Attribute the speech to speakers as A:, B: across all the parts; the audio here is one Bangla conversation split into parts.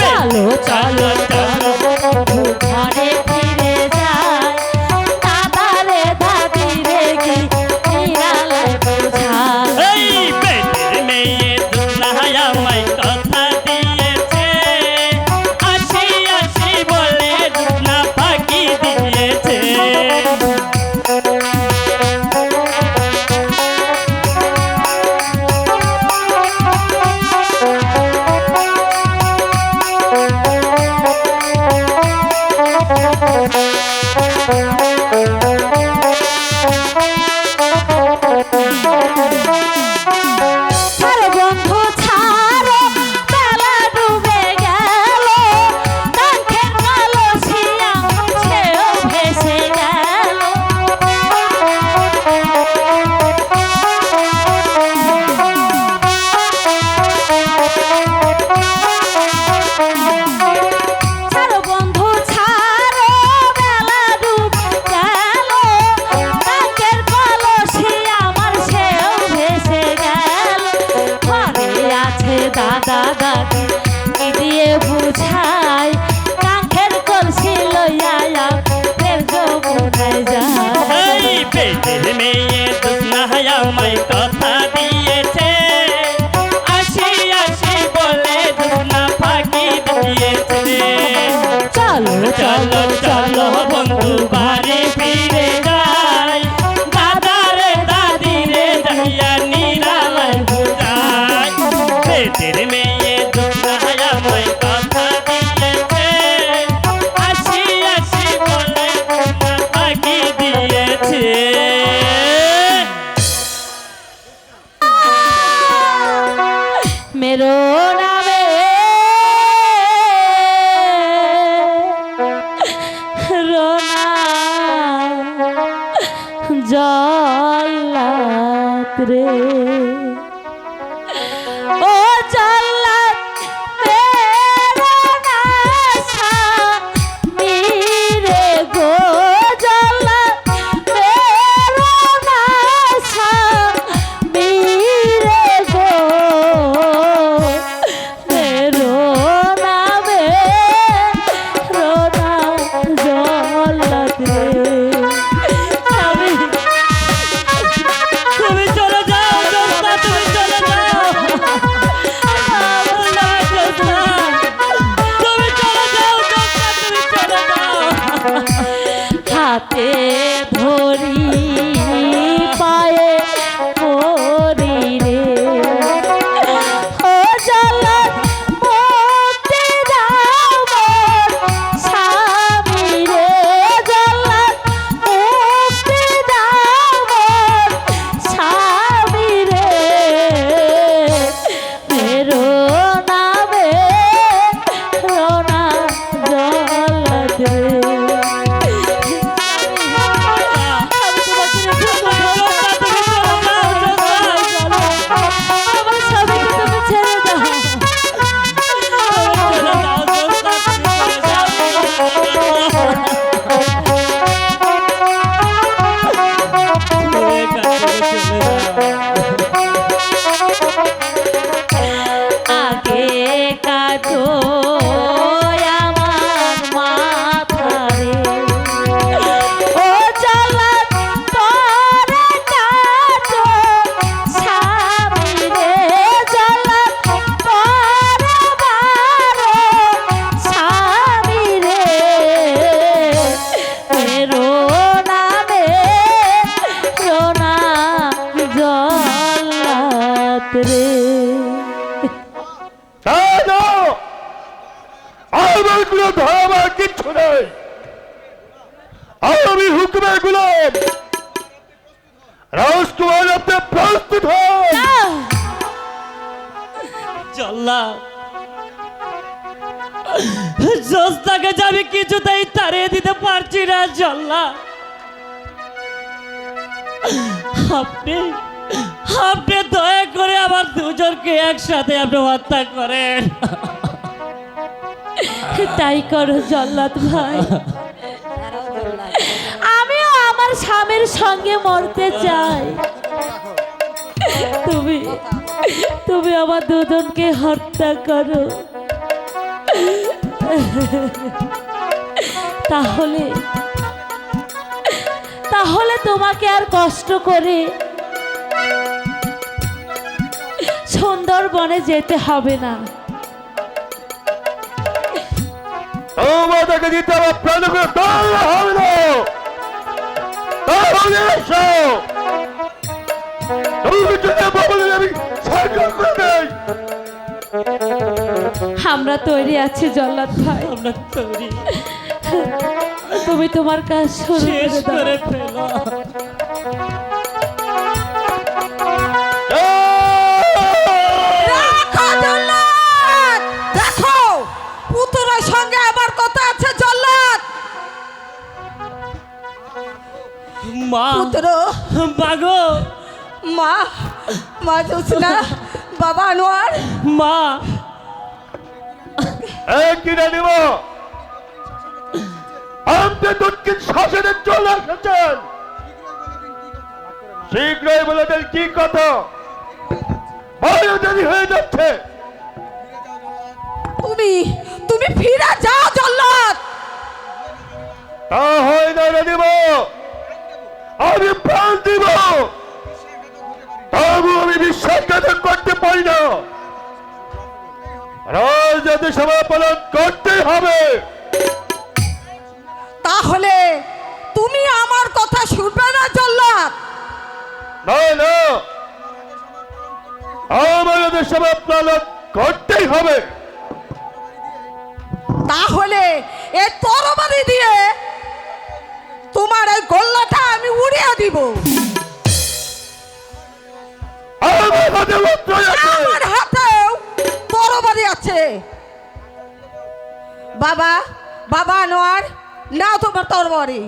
A: চলো
B: চলো আমায় কথা
A: জল্লাত রে। হাতে ধরি।
C: কোনো ধর্মের কিচ্ছু নেই। আমি হুকুমে গুলাম প্রস্তুত
B: কিছুতেই দিতে পারছি না, জল্লা। আপনি আপনি দয়া করে আমার দুজনকে একসাথে আপনি হত্যা করেন।
A: তাই করো জল্লাদ ভাই। আমিও আমার স্বামীর সঙ্গে মরতে চাই। তুমি তুমি আমার দুজনকে হত্যা করো। তাহলে তাহলে তোমাকে আর কষ্ট করে সুন্দরবনে যেতে হবে না।
C: তোমাদেরকে দিতে আমার প্রাণ করে হবে না।
A: আমরা তৈরি আছি জল্লাদ ভাই।
B: আমরা তৈরি।
A: তুমি তোমার কাজ শুরু করে দাও।
B: বাগো।
D: মা মা জোসনা বাবা আনোয়ার।
B: মা।
C: কিনে নিব আপনি দক্ষিণ শাসনের চলে এসেছেন। শীঘ্রই বলে দেন কি কথা? বড় দেরি হয়ে যাচ্ছে।
D: তুমি তুমি ফিরে যাও জল্লাদ।
C: তা হয় না রানিব আমি প্রাণ দিব। তবু আমি বিশ্বাসঘাতক করতে পারি না। সভা পালন করতেই হবে।
D: তাহলে তুমি আমার কথা শুনবে না জল্লাদ?
C: না না। আমাদের সভা পালন করতেই হবে।
D: তাহলে এই তরবারি দিয়ে তোমার ওই গোল্লাটা আমি উড়িয়ে দিব।
C: আমার
D: হাতেও তরবারি আছে। বাবা বাবা নোয়ার নাও তোমার তরবারি।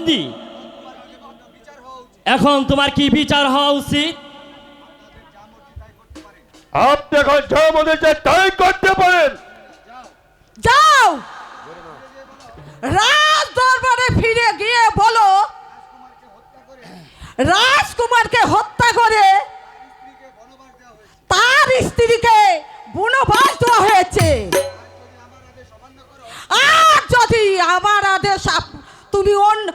B: বন্দি। এখন তোমার কি বিচার হওয়া উচিত?
C: আপনি এখন যা মনে চায় তাই করতে পারেন।
D: যাও! রাজ দরবারে ফিরে গিয়ে বলো রাজকুমারকে হত্যা করে তার স্ত্রীকে বনবাস দেওয়া হয়েছে। আর যদি আমার আদেশ তুমি অন্য